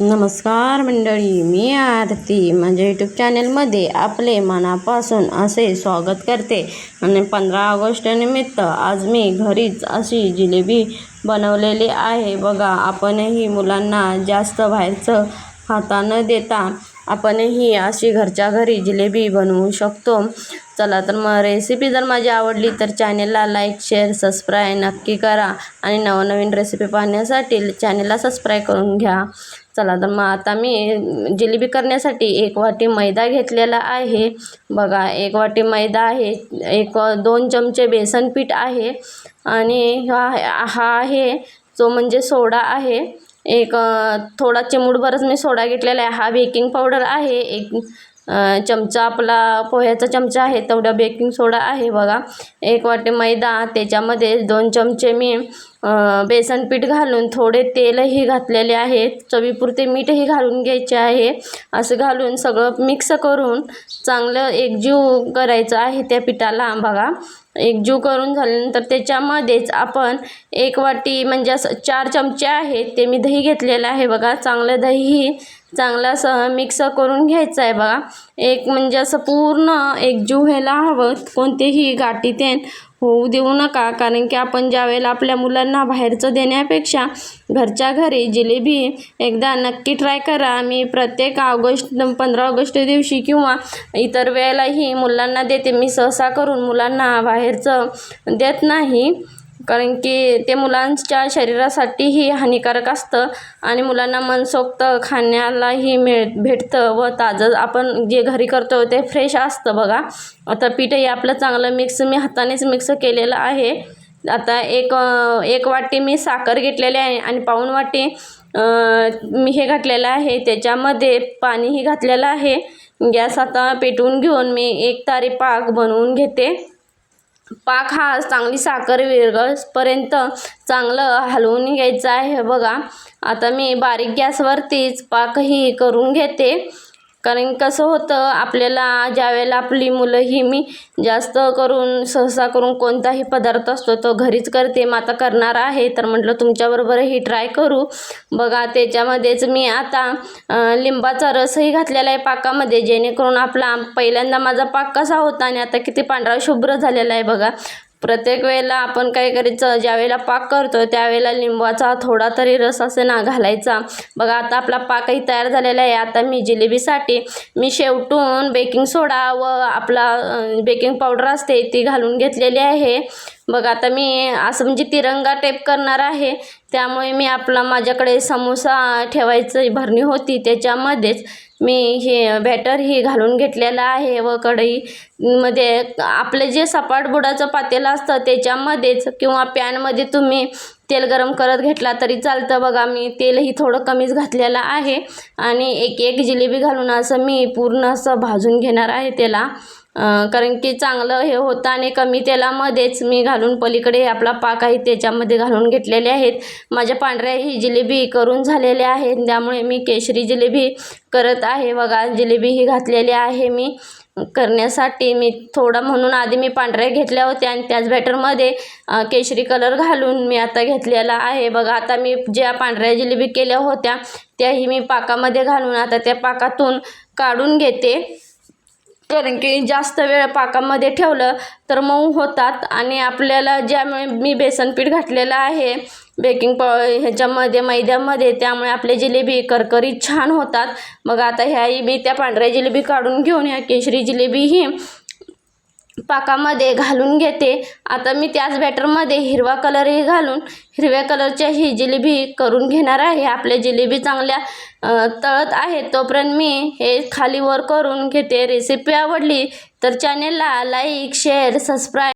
नमस्कार मंडळी मी आरती माझ्या यूट्यूब चॅनलमध्ये आपले मनापासून असे स्वागत करते. आणि पंधरा ऑगस्ट निमित्त आज मी घरीच अशी जिलेबी बनवलेली आहे. बघा आपणही मुलांना जास्त बाहेरचं खाता न देता आपणही अशी घरच्या घरी जिलेबी बनवू शकतो. चला तर मग रेसिपी जर माझी आवडली तर चॅनेलला लाईक शेअर सबस्क्राईब नक्की करा. आणि नवनवीन रेसिपी पाहण्यासाठी चॅनेलला सबस्क्राईब करून घ्या. चला तर मग आता मी जिलेबी करण्यासाठी एक वाटी मैदा घेतलेला आहे. बघा एक वाटी मैदा आहे एक दोन चमचे बेसन पीठ आहे आणि हा हा आहे जो म्हणजे सोडा आहे. एक थोडा चिमूडभरच मी सोडा घेतलेला आहे. हा बेकिंग पावडर आहे. एक चमचा आपला पोह्याचा चमचा आहे तेवढा बेकिंग सोडा आहे बघा. एक वाटी मैदा त्याच्यामध्ये दोन चमचे मी बेसन पीठ घालून थोडे तेलही घातलेले आहे चवीपुरते मीठही घालून घ्यायचे आहे. असं घालून सगळं मिक्स करून चांगलं एकजीव करायचं आहे त्या पिठाला बघा. एकजीव करून झाल्यानंतर त्याच्यामध्येच आपण एक वाटी म्हणजे असं चार चमचे आहेत ते मी दही घेतलेलं आहे बघा. चांगलं दही चांगला असं मिक्स करून घ्यायचा आहे बघा. एक म्हणजे असं पूर्ण एकजीव व्हायला हवं कोणतेही गाठी तेन होऊ देऊ नका. कारण की आपण ज्यावेळेला आपल्या मुलांना बाहेरचं देण्यापेक्षा घरच्या घरी जिलेबी एकदा नक्की ट्राय करा. मी प्रत्येक ऑगस्ट पंधरा ऑगस्ट दिवशी किंवा इतर वेळेलाही मुलांना देते. मी सहसा करून मुलांना बाहेरचं देत नाही. कारण की ते मुलांच्या शरीरासाठीही हानिकारक असतं आणि मुलांना मनसोक्त खाण्यालाही मिळ भेटतं व ताजं आपण जे घरी करतो ते फ्रेश असतं बघा. आता पीठही आपलं चांगलं मिक्स मी हातानेच मिक्स केलेलं आहे. आता एक एक वाटी मी साखर घेतलेली आहे आणि पाऊण वाटी मी हे घातलेलं आहे. त्याच्यामध्ये पाणीही घातलेलं आहे. गॅस आता पेटवून घेऊन मी एक तारी पाक बनवून घेते. पाक हा चांगली साखर विरघळपर्यंत चांगलं हलवून घ्यायचं आहे. बघा आता मी बारीक गॅसवरतीच पाकही करून घेते. कारण कसं होतं आपल्याला ज्यावेळेला आपली मुलं ही मी जास्त करून सहसा करून कोणताही पदार्थ असतो तो घरीच करते मग आता करणार आहे तर म्हटलं तुमच्याबरोबरही ट्राय करू. बघा त्याच्यामध्येच मी आता लिंबाचा रसही घातलेला आहे पाकामध्ये जेणेकरून आपला पहिल्यांदा माझा पाक कसा होता आणि आता किती पांढरा शुभ्र झालेला आहे बघा. प्रत्येक वेळेला आपण काय करायचं ज्यावेळेला पाक करतो त्यावेळेला लिंबाचा थोडा तरी रस असे ना घालायचा. बघा आता आपला पाकही तयार झालेला आहे. आता मी जिलेबीसाठी मी शेवटून बेकिंग सोडा व आपला बेकिंग पावडर असते ती घालून घेतलेली आहे. बघा आता मी असं म्हणजे तिरंगा टेप करणार आहे. त्यामुळे मी आपला माझ्याकडे समोसा ठेवायचं भरणी होती त्याच्यामध्येच मी हे बॅटर ही घालून घेतलेलं आहे व कढई मध्ये आपलं जे सपाट बुडाचं पातेलं असतं त्याच्यामध्येच किंवा पॅनमध्ये तुम्ही तेल गरम करत घेतला तरी चालतं. बघा मी तेलही थोडं कमीच घातलेलं आहे आणि एक एक जिलेबी घालून असं मी पूर्ण असं भाजून घेणार आहे त्याला. कारण की चांगलं हे होतं आणि कमी तेलामध्येच मी घालून पलीकडे आपला पाक आहे त्याच्यामध्ये घालून घेतलेले आहेत. माझ्या पांढऱ्या ही जिलेबी करून झालेल्या आहेत त्यामुळे मी केशरी जिलेबी करत आहे. बघा जिलेबी ही घातलेली आहे मी करण्यासाठी. मी थोडं म्हणून आधी मी पांढऱ्या घेतल्या होत्या आणि त्याच बॅटरमध्ये केशरी कलर घालून मी आता घेतलेला आहे. बघा आता मी ज्या पांढऱ्या जिलेबी केल्या होत्या त्याही मी पाकामध्ये घालून आता त्या पाकातून काढून घेते. कारण की जास्त वेळ पाकामध्ये ठेवलं तर मऊ होतात आणि आपल्याला ज्यामुळे मी बेसन पीठ घातलेलं आहे बेकिंग प ह्याच्यामध्ये मैद्यामध्ये त्यामुळे आपले जिलेबी करकरीत छान होतात. मग आता ह्याही मी त्या पांढऱ्या जिलेबी काढून घेऊन ह्या केशरी जिलेबीही पाकामध्ये घालून घेते. आता मी त्याच बॅटरमध्ये हिरवा कलरही घालून हिरव्या कलरच्या ही जिलेबी करून घेणार आहे. आपल्या जिलेबी चांगल्या तळत आहे तोपर्यंत मी हे खाली वर करून घेते. रेसिपी आवडली तर चॅनेलला लाईक शेअर सबस्क्राईब